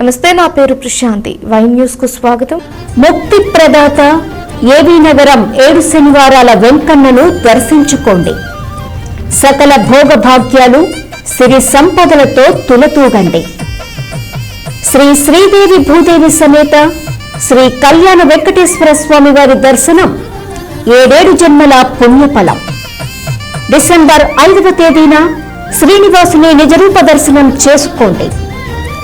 నమస్తే నా పేరు ప్రశాంతి. వై న్యూస్కు స్వాగతం. ముక్తి ప్రదాత ఏబీ నగరం ఏడు శనివారాల వెంకన్నను దర్శించుకోండి. సకల భోగభాగ్యాలు సిరి సంపదలతో తులతూగండి. శ్రీ శ్రీదేవి భూదేవి సమేత శ్రీ కళ్యాణ వెంకటేశ్వర స్వామి వారి దర్శనం ఏడేడు జన్మల పుణ్యఫలం. డిసెంబర్ ఐదవ తేదీన శ్రీనివాసుని నిజరూప దర్శనం చేసుకోండి.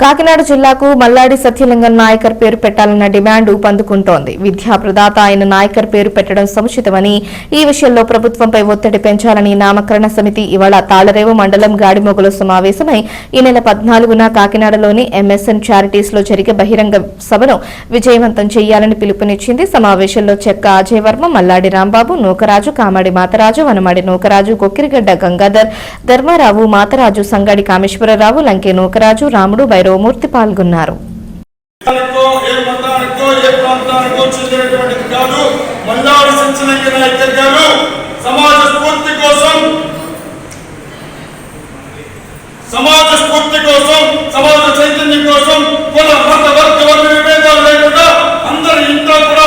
కాకినాడ జిల్లాకు మల్లాడి సత్యలింగం నాయకర్ పేరు పెట్టాలన్న డిమాండ్ ఊపందుకుంటోంది. విద్యా ప్రదాత ఆయన నాయకర్ పేరు పెట్టడం సముచితమని ఈ విషయంలో ప్రభుత్వంపై ఒత్తిడి పెంచాలని నామకరణ సమితి ఇవాళ తాళరేవు మండలం గాడిమొగలు సమావేశమై ఈ నెల పద్నాలుగున కాకినాడలోని ఎంఎస్ఎన్ చారిటీస్లో జరిగే బహిరంగ సభను విజయవంతం చేయాలని పిలుపునిచ్చింది. సమావేశంలో చెక్క అజయ్ వర్మ మల్లాడి రాంబాబు నూకరాజు కామాడి మాతరాజు వనమాడి నూకరాజు కొక్కిరిగడ్డ గంగాధర్ ధర్మారావు మాతరాజు సంగాడి కామేశ్వరరావు లంకే నూకరాజు రాముడు భైరవమూర్తి పాల్గొన్నారు. సమాజ స్ఫూర్తి కోసం సమాజ స్ఫూర్తి కోసం సమాజ చైతన్యం కోసం కుల మత వర్గ వర్గ విభేదాలు లేకుండా అందరి ఇంట్లో కూడా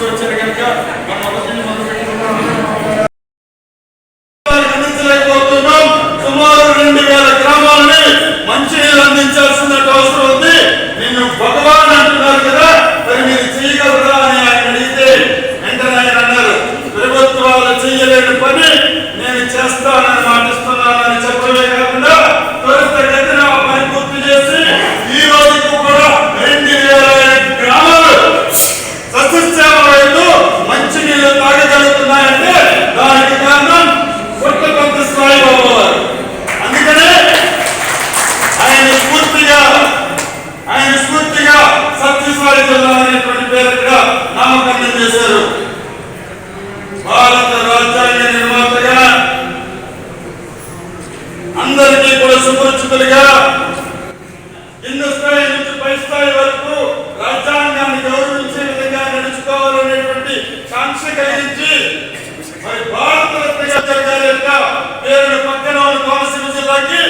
করেছেন సుపరిచితులుగా కింద స్థాయి నుంచి పై స్థాయి వరకు రాజ్యాంగాన్ని గౌరవించే విధంగా నడుచుకోవాలనేటువంటి కాంక్ష కలిగించి మరి భారత రత్నగా గారి యొక్క పేరును పక్కన ఉన్న కోనసీమ జిల్లాకి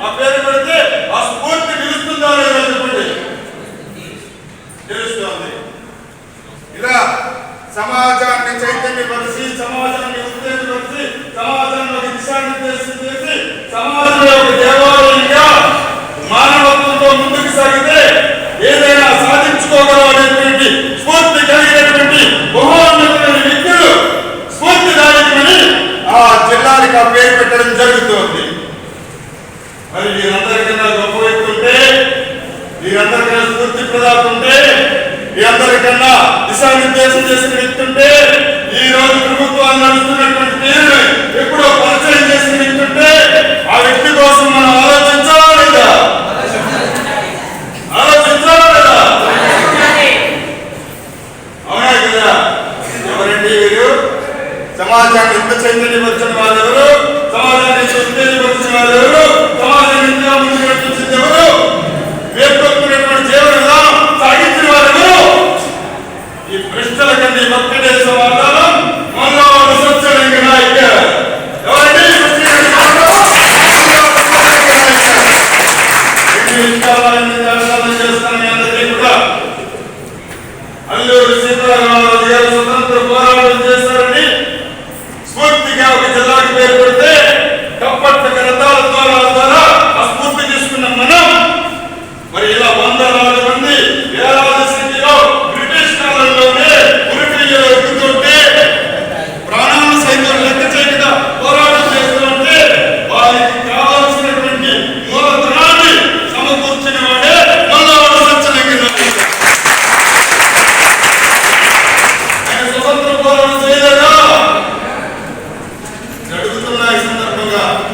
ఆ పేరు పెడితే ఆ స్ఫూర్తి నిలుస్తుందా లేదా చెప్పండి. తెలుస్తోంది ఇలా సమాజాన్ని చైతన్యపరిచి వీరందరికన్నా స్ఫూర్తి ప్రదాత ఉంటే వీరందరికన్నా దిశానిర్దేశం చేసిన వ్యక్తి ఉంటే ఈ రోజు ప్రభుత్వాన్ని నడుస్తున్నటువంటి తీరుని ఎప్పుడో పరిచయం చేసిన వ్యక్తి ఉంటే ఆ వ్యక్తి కోసం మనం ఆలోచించాలా లేదా? ఆలోచించాలా లేదా? అవునా కదా? ఎవరండి వీరు? సమాజాన్ని ఇంత చైతన్యపరిచిన వాళ్ళు